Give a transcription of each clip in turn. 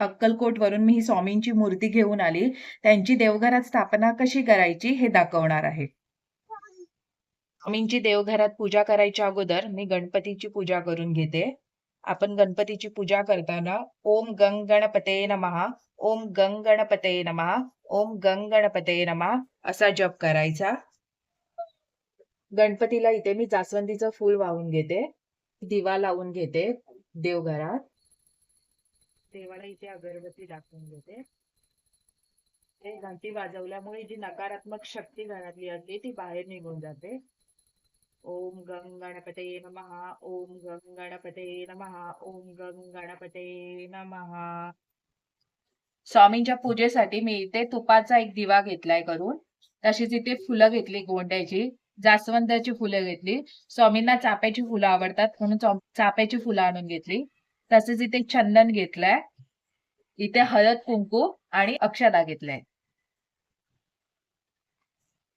अक्कलकोट वरून मी ही स्वामींची मूर्ती घेऊन आली. त्यांची देवघरात स्थापना कशी करायची हे दाखवणार आहे. स्वामींची देवघरात पूजा करायच्या अगोदर मी गणपतीची पूजा करून घेते. आपण गणपतीची पूजा करताना ओम गंग गणपते नमहा ओम गंग गणपते नमहा ओम गंग गणपते नमहा असा जप करायचा. गणपतीला इथे मी जास्वंदीचं फूल वाहून घेते. दिवा लावून घेते देवघरात. देवाला इथे अगरबत्ती दाखवून घेते ते घंटी वाजवल्यामुळे जी नकारात्मक शक्ती घरातली असते ती बाहेर निघून जाते. ओम गंग गणपते नमहा ओम गंग गणपते नमहा ओम गंग गणपते नमहा स्वामींच्या पूजेसाठी मी इथे तुपाचा एक दिवा घेतलाय करून. तशीच इथे फुलं घेतली गोंड्याची. जास्वंदाची फुलं घेतली. स्वामींना चाप्याची फुलं आवडतात म्हणून चाप्याची फुलं आणून घेतली. तसेच इथे चंदन घेतलाय. इथे हळद कुंकू आणि अक्षदा घेतलाय.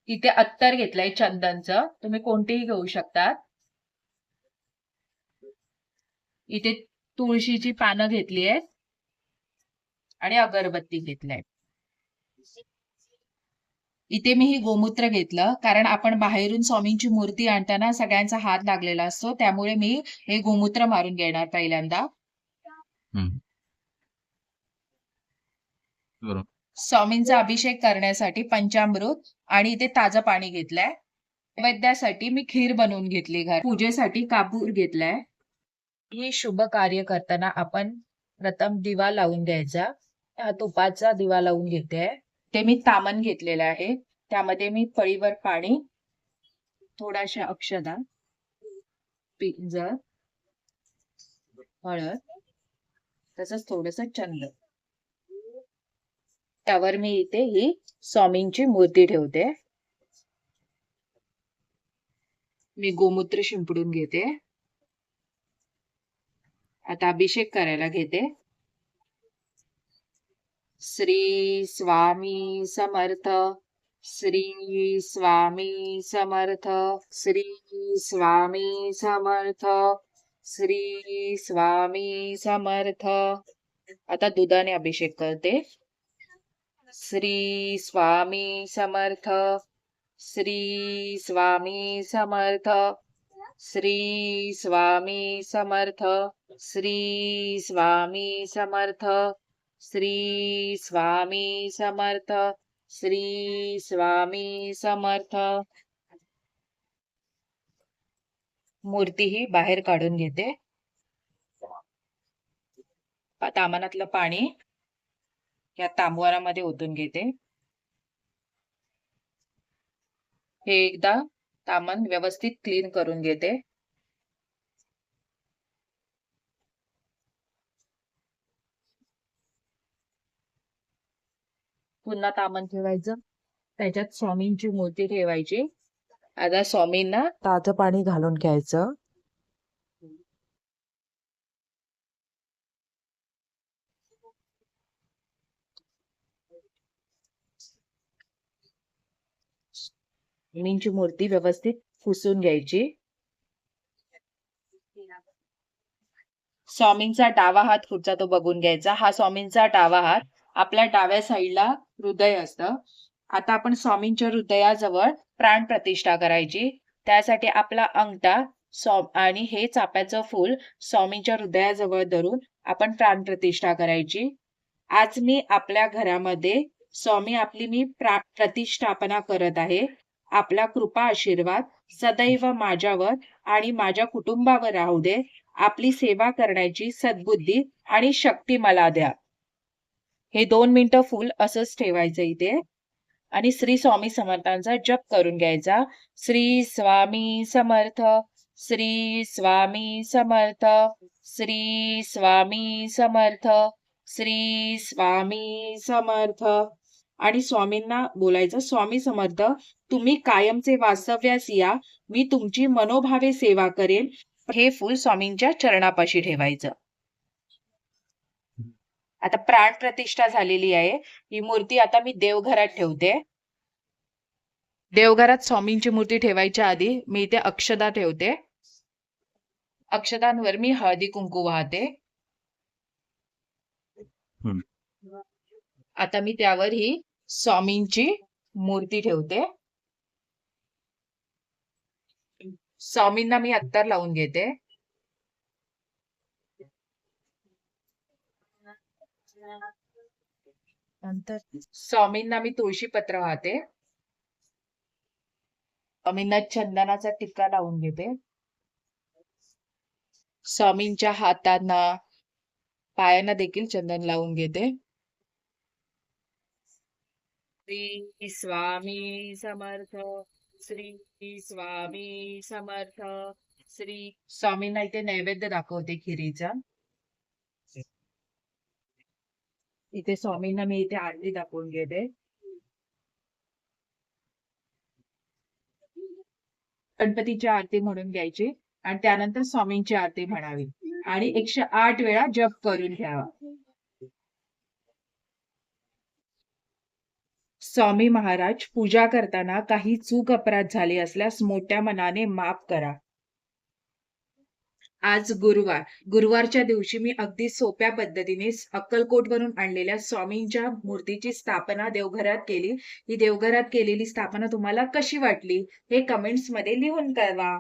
इथे अत्तर घेतलंय चंदनचं तुम्ही कोणतेही घेऊ शकतात. इथे तुळशीची पानं घेतली आहेत. आणि अगरबत्ती घेतलाय. इथे मी ही गोमूत्र घेतलं कारण आपण बाहेरून स्वामींची मूर्ती आणताना सगळ्यांचा हात लागलेला असतो. त्यामुळे मी हे गोमूत्र मारून घेणार पहिल्यांदा. बरोबर. स्वामींचा अभिषेक करण्यासाठी पंचामृत आणि इथे ताजं पाणी घेतलंय. वैद्यासाठी मी खीर बनवून घेतली घर पूजेसाठी कापूर घेतलाय. हे शुभ कार्य करताना आपण प्रथम दिवा लावून द्यायचा हा तुपाचा दिवा लावून घेते. ते मी तामन घेतलेलं आहे. त्यामध्ये मी पळीवर पाणी थोड्याशा अक्षदा पिंजर हळद तसंच थोडस चंद त्यावर मी इथे ही स्वामींची मूर्ती ठेवते. मी गोमूत्र शिंपडून घेते. आता अभिषेक करायला घेते. श्री स्वामी समर्थ श्री स्वामी समर्थ श्री स्वामी समर्थ. श्री स्वामी समर्थ. आता दुधाने अभिषेक करते. श्री स्वामी समर्थ. श्री स्वामी समर्थ. श्री स्वामी समर्थ. श्री स्वामी समर्थ. श्री स्वामी समर्थ. श्री स्वामी समर्थ. मूर्ती ही बाहेर काढून घेते. तामानातलं पाणी या तांबवारामध्ये ओतून घेते. हे एकदा तामन व्यवस्थित क्लीन करून घेते. पुन्हा तामन ठेवायचं. त्याच्यात स्वामींची मूर्ती ठेवायची. आता स्वामींना ताजं पाणी घालून घ्यायचं. स्वामींची मूर्ती व्यवस्थित पुसून घ्यायची. स्वामींचा डावा हात कुठचा तो बघून घ्यायचा. हा स्वामींचा डावा हात आपल्या डाव्या साईडला हृदय असतं. आता आपण स्वामींच्या हृदयाजवळ प्राण प्रतिष्ठा करायची. त्यासाठी आपला अंगठा आणि हे चाप्याचं फूल स्वामींच्या हृदयाजवळ धरून आपण प्राण प्रतिष्ठा करायची. आज मी आपल्या घरामध्ये स्वामी आपली मी प्रा प्रतिष्ठापना करत आहे. आपला कृपा आशीर्वाद सदैव माझ्यावर आणि माझ्या कुटुंबावर राहू दे. आपली सेवा करण्याची सद्बुद्धी आणि शक्ती मला द्या. हे दोन मिनिटं फुल असंच ठेवायचं इथे. आणि श्री स्वामी समर्थांचा जप करून घ्यायचा. श्री स्वामी समर्थ श्री स्वामी समर्थ श्री स्वामी समर्थ श्री स्वामी समर्थ. आणि स्वामींना बोलायचं स्वामी समर्थ तुम्ही कायमचे वास्तव्यास या. मी तुमची मनोभावे सेवा करेन. हे फूल स्वामींच्या चरणापाशी ठेवायचं. आता प्राण प्रतिष्ठा झालेली आहे. ही मूर्ती आता मी देवघरात ठेवते. देवघरात स्वामींची मूर्ती ठेवायच्या आधी मी इथे अक्षदा ठेवते. अक्षदांवर मी हळदी कुंकू वाहते. आता मी त्यावर ही स्वामींची मूर्ती ठेवते. स्वामींना मी अत्तर लावून घेते. नंतर स्वामींना मी तुळशी पत्र वाहते. स्वामींना चंदनाचा टिक्का लावून घेते. स्वामींच्या हातांना पायांना देखील चंदन लावून घेते. श्री स्वामी समर्थ श्री स्वामी समर्थ. श्री स्वामींना इथे नैवेद्य दाखवते खिरीचा. इथे स्वामींना मी इथे आरती दाखवून घेते. गणपतीची आरती म्हणून घ्यायची आणि त्यानंतर स्वामींची आरती म्हणावी. आणि एकशे आठ वेळा जप करून घ्यावा. स्वामी महाराज पूजा करताना काही चूक अपराध झाले असल्यास मोठ्या मनाने माफ करा. आज गुरुवार. गुरुवारच्या दिवशी मी अगदी सोप्या पद्धतीने अक्कलकोट वरून आणलेल्या स्वामींच्या मूर्तीची स्थापना देवघरात केली. ही देवघरात केलेली स्थापना तुम्हाला कशी वाटली? हे कमेंट्समध्ये लिहून कळवा.